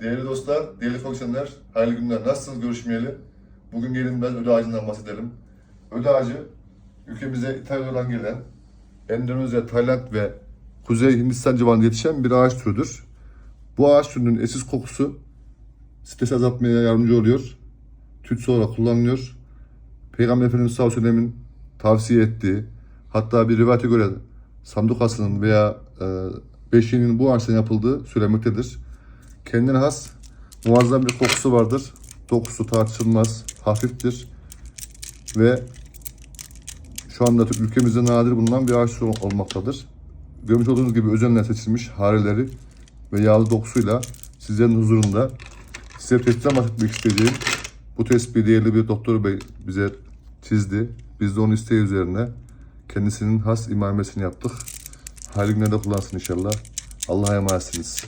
Değerli dostlar, değerli fonksiyonlar, hayırlı günler. Nasılsınız görüşmeyeli? Bugün gelin biraz ödü ağacından bahsedelim. Ödü ağacı, ülkemize İtalya'dan gelen, Endonezya, Tayland ve Kuzey Hindistan civarında yetişen bir ağaç türüdür. Bu ağaç türünün eşsiz kokusu stres azaltmaya yardımcı oluyor. Tütsü olarak kullanılıyor. Peygamber Efendimiz sallallahu aleyhi ve sellemin tavsiye ettiği, hatta bir rivayete göre samdukasının veya e, beşiğinin bu ağaçtan yapıldığı söylenmektedir. Kendine has muazzam bir kokusu vardır. Dokusu tartışılmaz, hafiftir ve şu anda ülkemizde nadir bulunan bir ağaç olmaktadır. Görmüş olduğunuz gibi özenle seçilmiş hareleri ve yağlı dokusuyla sizlerin huzurunda size tespitten bahsetmek isteyeceğim. Bu tespihi değerli bir doktor bey bize çizdi. Biz de onun isteği üzerine kendisinin has imarmesini yaptık. Hayırlı günlerde kullansın inşallah. Allah'a emanetsiniz.